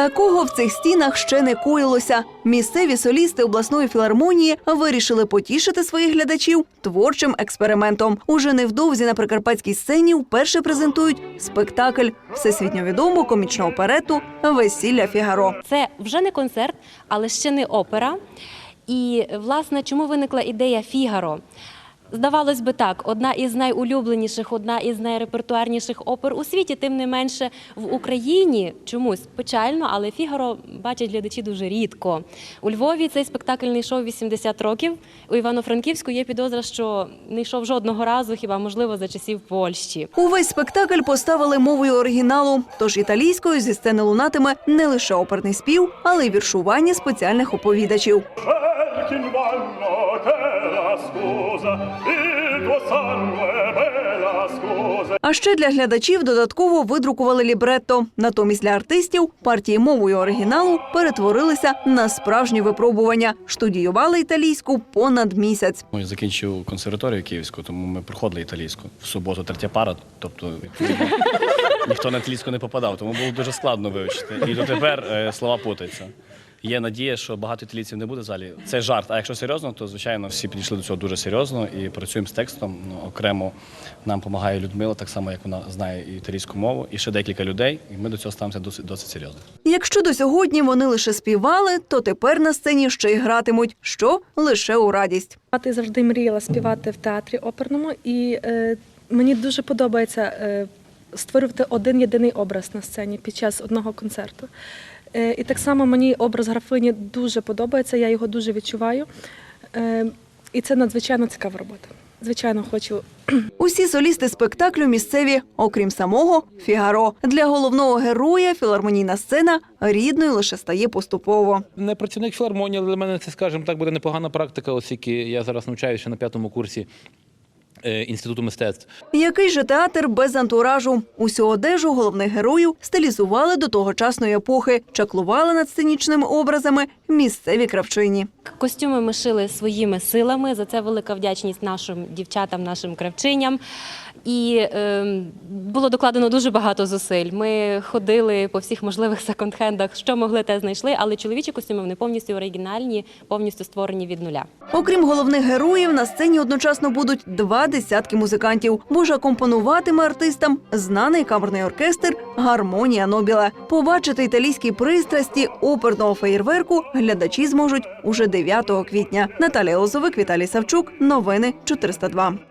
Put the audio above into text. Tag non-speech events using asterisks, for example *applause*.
Такого в цих стінах ще не коїлося. Місцеві солісти обласної філармонії вирішили потішити своїх глядачів творчим експериментом. Уже невдовзі на прикарпатській сцені вперше презентують спектакль всесвітньо відому комічного оперету Весілля Фігаро. Це вже не концерт, але ще не опера. І власне, чому виникла ідея Фігаро? Здавалось би так, одна із найулюбленіших, одна із найрепертуарніших опер у світі, тим не менше в Україні чомусь печально, але Фігаро бачать глядачі дуже рідко. У Львові цей спектакль не йшов 80 років. У Івано-Франківську є підозра, що не йшов жодного разу, хіба можливо за часів Польщі. Увесь спектакль поставили мовою оригіналу, тож італійською зі сцени лунатиме не лише оперний спів, але й віршування спеціальних оповідачів. Cerchi in vanno che la scusa, il tuo sangue bella scusa. А ще для глядачів додатково видрукували лібретто. Натомість для артистів партії мовою оригіналу перетворилися на справжні випробування. Штудіювали італійську понад місяць. Я закінчив консерваторію київську, тому ми проходили італійську. В суботу третя пара, тобто ніхто на італійську не попадав, тому було дуже складно вивчити. І дотепер е, слова путаються. Є надія, що багато італійців не буде в залі. Це жарт. А якщо серйозно, то звичайно всі підійшли до цього дуже серйозно і працюємо з текстом. Ну, окремо нам допомагає Людмила, так само як вона знає італійську мову, і ще декілька людей. І ми до цього ставимося досить досить серйозно. Якщо до сьогодні вони лише співали, то тепер на сцені ще й гратимуть, що лише у радість. Ти завжди мріяла співати в театрі оперному, і е, мені дуже подобається е, створювати один єдиний образ на сцені під час одного концерту. Е, і так само мені образ графині дуже подобається, я його дуже відчуваю. Е, і це надзвичайно цікава робота. Звичайно, хочу *clears throat* Усі солісти спектаклю місцеві, окрім самого Фігаро. Для головного героя філармонійна сцена рідною лише стає поступово. Не працівник філармонії, але для мене це, скажімо так, буде непогана практика, оскільки я зараз навчаюся на п'ятому курсі інституту мистецтв. Який же театр без антуражу? Усю одежу головних героїв стилізували до тогочасної епохи, чаклували над сценічними образами місцеві кравчині. Костюми ми шили своїми силами. За це велика вдячність нашим дівчатам, нашим кравчиням. І е, було докладено дуже багато зусиль. Ми ходили по всіх можливих секонд-хендах, що могли, те знайшли, але чоловічі костюми вони повністю оригінальні, повністю створені від нуля. Окрім головних героїв, на сцені одночасно будуть два десятки музикантів, бо ж акомпонуватиме артистам знаний камерний оркестр Гармонія Нобіла. Побачити італійські пристрасті оперного феєрверку глядачі зможуть уже 9 квітня. Наталія Лозовик, Віталій Савчук. Новини 402.